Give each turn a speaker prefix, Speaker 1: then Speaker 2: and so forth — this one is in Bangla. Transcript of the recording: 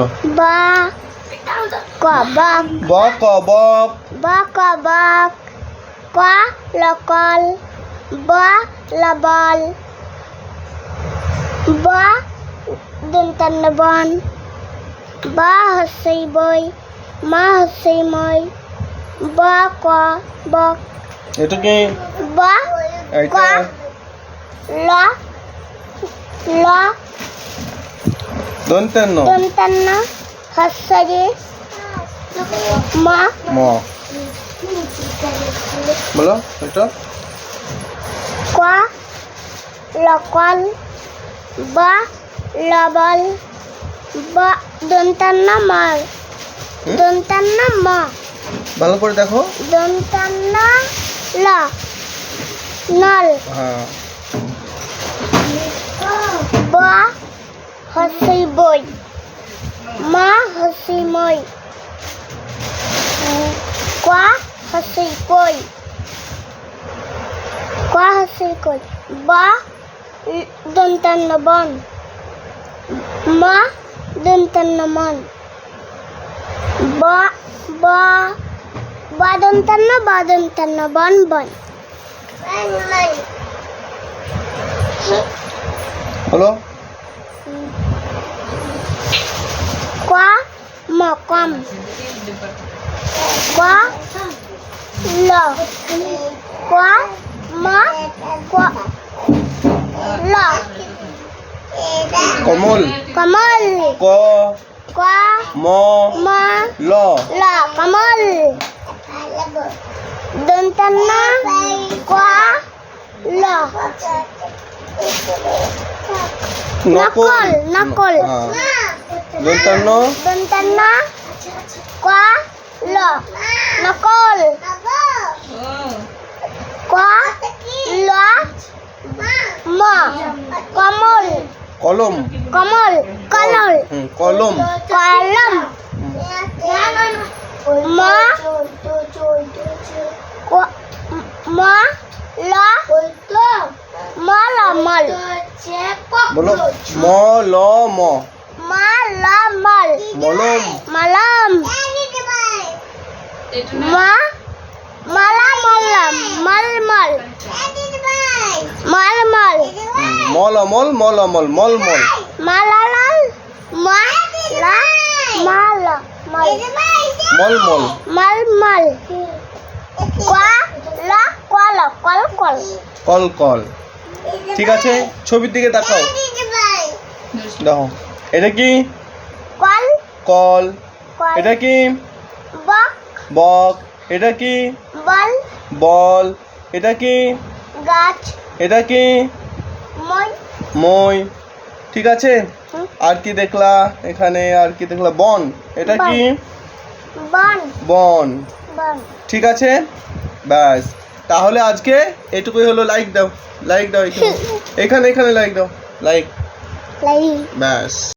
Speaker 1: বলো
Speaker 2: বা ক বক
Speaker 1: ব ক বক
Speaker 2: ব ক বক ক লকল। ব লবল। ব দন্তন্য বন ব হসই বই। মা হসই মই। ব ক বক
Speaker 1: এটা কি?
Speaker 2: ব
Speaker 1: এইটা?
Speaker 2: ল ল
Speaker 1: দন্তান্ন
Speaker 2: দন্তন্য হসরে মা।
Speaker 1: ম। বলো এটা
Speaker 2: ক লকল বা লবল বা দন্তান্ন
Speaker 1: হুম?
Speaker 2: দন্তান্ন ম।
Speaker 1: ভালো করে দেখো।
Speaker 2: দন্তান্ন ল নল।
Speaker 1: হ্যাঁ।
Speaker 2: বা হসই বই। মা হসই মই। কোয়া হসই কই? কোয়া হসই কই? বা দন্তান্ন বন। মা দন্তান্ন মন। বা বা বা দন্তান্ন বা দন্তান্ন বন বন।
Speaker 1: বলো
Speaker 2: quá một con quá lò quá mó quá lò
Speaker 1: có
Speaker 2: mol
Speaker 1: có mol có
Speaker 2: quá
Speaker 1: mò
Speaker 2: mò
Speaker 1: lò
Speaker 2: lò có mol đơn tân quá lò
Speaker 1: নকল
Speaker 2: নকল নকল
Speaker 1: হ্যাঁ দন্তান্ন
Speaker 2: Đơn tân na Quá lò নকল Quá lò ম কমল
Speaker 1: কলম
Speaker 2: কমল কলল
Speaker 1: হুম, কলম
Speaker 2: কলম ম
Speaker 1: বলো ম ল ম।
Speaker 2: ম মল
Speaker 1: মলম।
Speaker 2: মলম। ম মলা মলম মল মল মল মল
Speaker 1: হুম, মল অমল মল অমল মল মল
Speaker 2: মালালাল। মালা মালা মল
Speaker 1: মল। মল
Speaker 2: মল মল লা কোয়াল কল কল।
Speaker 1: কল কল। ঠিক আছে? ছবির দিকে তাকাও। দেখো। এটা কি?
Speaker 2: কল।
Speaker 1: কল। এটা কি?
Speaker 2: বক।
Speaker 1: বক। এটা কি?
Speaker 2: বল।
Speaker 1: বল। এটা কি?
Speaker 2: গাছ।
Speaker 1: এটা কি?
Speaker 2: মই।
Speaker 1: মই। ঠিক আছে? আর কি দেখলা এখানে? আর কি দেখলা? বন। এটা কি?
Speaker 2: বন।
Speaker 1: বন। ঠিক আছে? ব্যাস। তাহলে আজকে এটুকুই হলো লাইক দাও লাইক দাও এখানে। এখানে লাইক দাও লাইক ব্যাস।